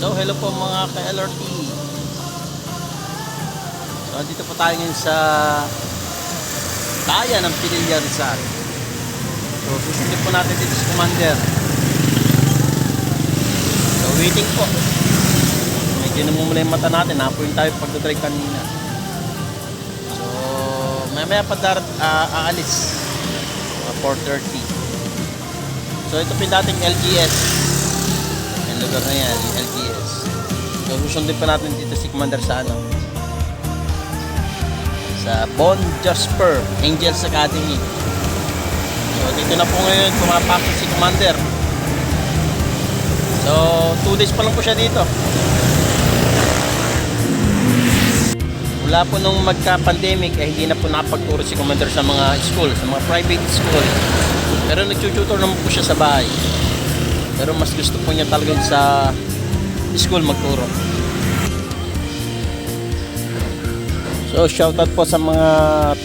So, hello po mga ka-LRT. So, dito po tayo ngayon sa Taya ng Pinilya Rizal. So, susundin po natin dito si Commander. So, waiting po. Medyo namumula yung mata natin. Napuin tayo pagdadrive kanina. So, mamaya pa darat, ah, aalis. Mga 4.30. So, ito po yung dating LGS. Yung lugar na yan. So, susundin pa natin dito si Commander sa ano. Sa Bon Jasper Angels Academy. So, dito na po ngayon pumapasok si Commander. So, 2 days pa lang po siya dito. Mula po nung magka-pandemic, eh, hindi na po nakapagturo si Commander sa mga school, sa mga private school. Pero nagtututor naman po siya sa bahay. Pero mas gusto po niya talaga sa school magturo. So shoutout po sa mga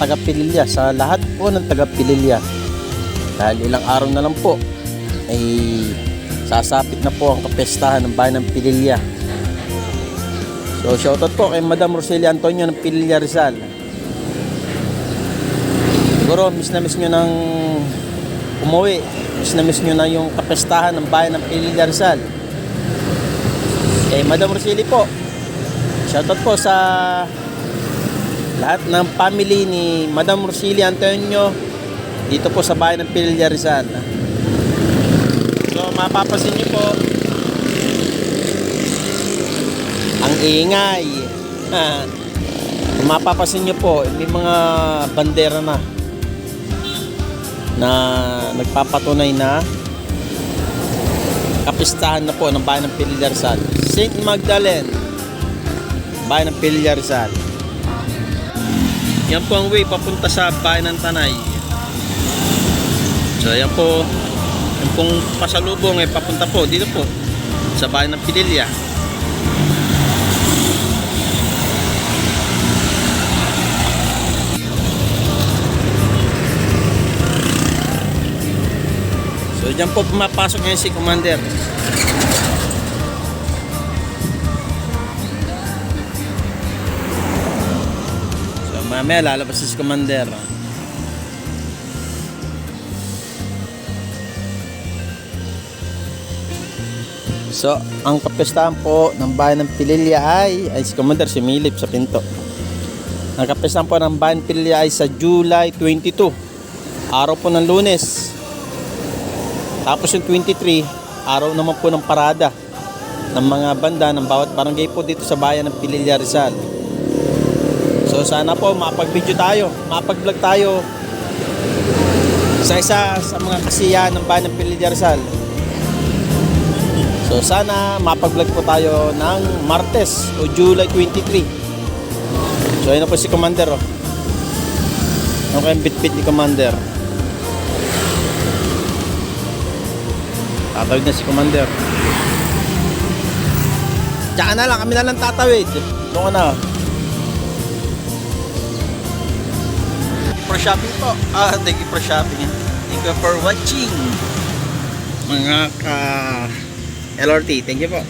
taga-Pililya, sa lahat po ng taga-Pililya. Dahil ilang araw na lang po ay sasapit na po ang kapestahan ng bayan ng Pililya. So shoutout po kay Madam Roselia Antonio ng Pililya Rizal. Siguro miss na miss nyo ng umuwi. Miss na miss nyo na yung kapestahan ng bayan ng Pililya Rizal. Kay Madam Roseli po. Shoutout po sa lahat ng family ni Madam Roseli Antonio dito po sa bayan ng Pililya Rizal. So mapapasin niyo po ang ingay. mapapasin niyo po may mga bandera na na nagpapatunay na kapistahan na po ng bayan ng Pililya Rizal. St. Magdalene, bayan ng Pililya Rizal. Yan po ang way papunta sa bayan ng Tanay. So yan po, yung pong pasalubong ay papunta po dito po sa bayan ng Pililya. Dyan po pumapasok ngayon si Commander. So mamaya lalabas si Commander. So, ang kapestahan po ng bayan ng Pililya ay, ay si Commander sumilip sa pinto. Ang kapestahan po ng bayan Pililya ay sa July 22, araw po ng lunes. Tapos yung 23, araw naman po ng parada ng mga banda ng bawat barangay po dito sa bayan ng Pililya Rizal. So sana po mapag-video tayo, mapag-vlog tayo sa isa sa mga kasiyahan ng bayan ng Pililya Rizal. So sana mapag-vlog po tayo ng Martes o July 23. So ayun po si Commander oh. Ano kayang bit-bit ni Commander? Tatawid na si Commander. Tsaka na lang, kami na lang tatawid. Doon ka na. For shopping po. Ah, thank you for shopping. Thank you for watching. Mga ka LRT, thank you po.